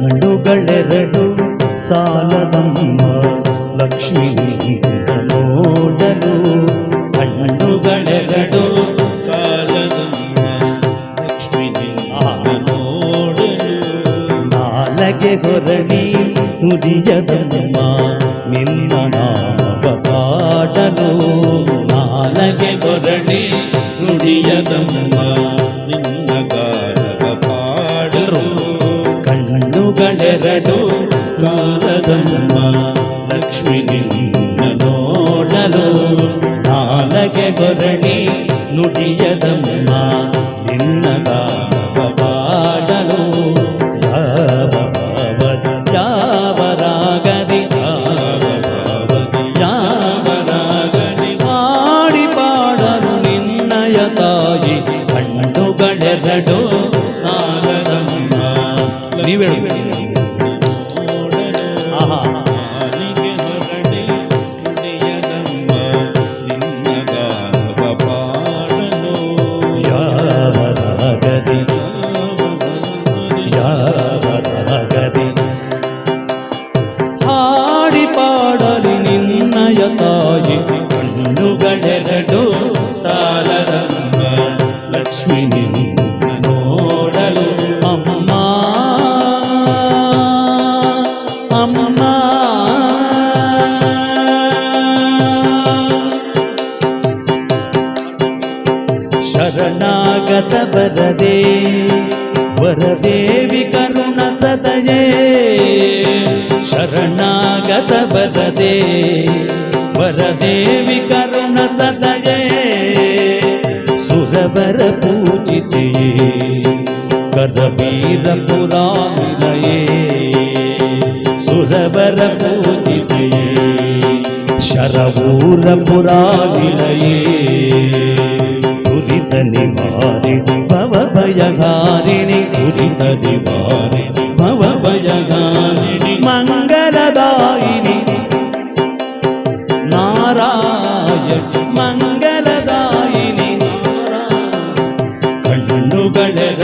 ಕಣ್ಣುಗಳೆರಡು ಸಾಲದಮ್ಮ ಲಕ್ಷ್ಮೀ ನೋಡಲು. ಕಣ್ಣುಗಳೆರಡು ಕಾಲದಮ್ಮ ಲಕ್ಷ್ಮೀ ನೋಡಲು. ನಾಲಗೆ ಹೊರಳಿ ನುಡಿಯದಮ್ಮ ನಿನ್ನ ನಾಮ ಪಾಡಲು. ನಾಲಗೆ ಹೊರಡಿ ನುಡಿಯದಮ್ಮ ನಿನ್ನ ಗಾಯವ ಪಾಡಲು. ಕಣ್ಣುಗಳೆರಡು ಸಾಲದಮ್ಮ ಲಕ್ಷ್ಮಿ ನಿನ್ನ ನೋಡಲು ನಾಲಗೆ ಹೊರಳಿ ನುಡಿಯದಮ್ಮ ನಿನ್ನ ಗಾಮ ಪಾಡಲು ಯಾವ ಭಾವದ ಯಾವ ರಾಗದಿ ಯಾವ ಭಾವದಿ ಯಾವ ರಾಗದಿ ಮಾಡಿ ಪಾಡಲು ನಿನ್ನಯ ತಾಯಿ ಕಣ್ಣುಗಳೆರಡು ಸಾಲದಮ್ಮ. ನೀವ್ शरणागत बरदे वरदेवि करुण सदये। शरणागत बरदे वरदेवि करुण सदये। सुरवर पूजिते करवीर पुराणये सुरवर पूजिते शरवूर पुराणये నివారిణి భవభయగారిణి మంగళదాయిని. నారాయణ మంగళదాయిని. కళ్ళుగళ